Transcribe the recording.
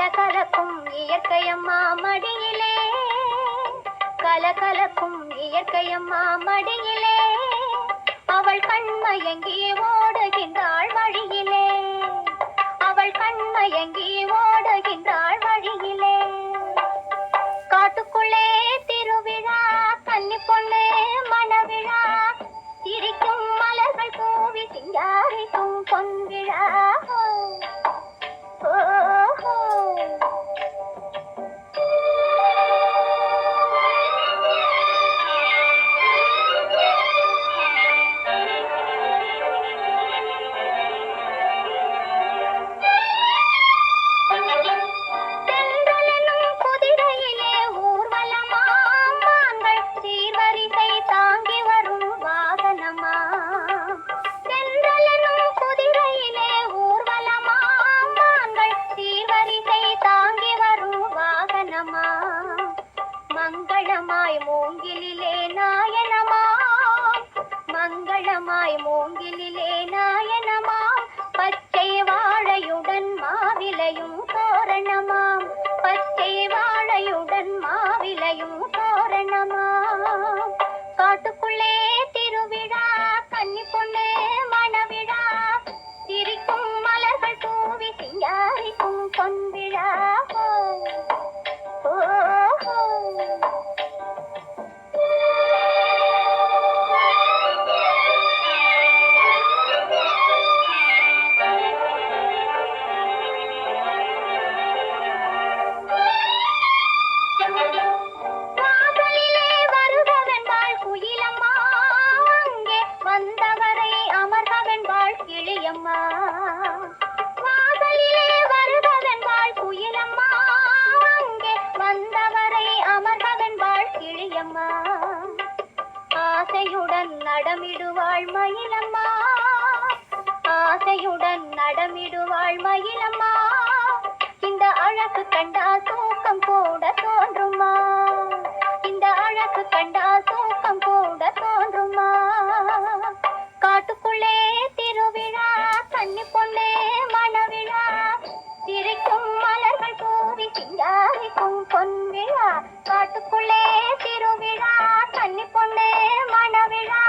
கலகலக்கும் இயற்கையம்மா மடியிலே. கலகலக்கும் இயற்கையம்மா மடியிலே. அவள் கண்மயங்கி ஓடுகின்றாள் வழியிலே. அவள் கண்மயங்கி ஓடுகின்றாள் மூங்கிலே நாயனமாம். மங்களமாய் மூங்கிலே நாயனமாம். பச்சை வாழையுடன் மாவிலையும் தோரணமாம். பச்சை வாழையுடன் மாவிலையும் தோரணமாம். காட்டுக்குள்ளே திருவிழா கன்னி பொண்ணு மணவிழா. சிரிக்கும் மலர்கள் தூவி சிங்காரிக்கும் பொன்விழா. கிளியம்மா வாசலிலே வருகவென்பாள் குயிலம்மா. அங்கே வந்தவரை அமர்கவென்பாள் கிளியம்மா. ஆசையுடன் நடமிடுவாள் மயிலம்மா. ஆசையுடன் நடமிடுவாள் மயிலம்மா. இந்த அழகு கண்டா தூக்கம் கூட பொன்விழா காட்டுக்குள்ளே திருவிழா கன்னி பொண்ணு மணவிழா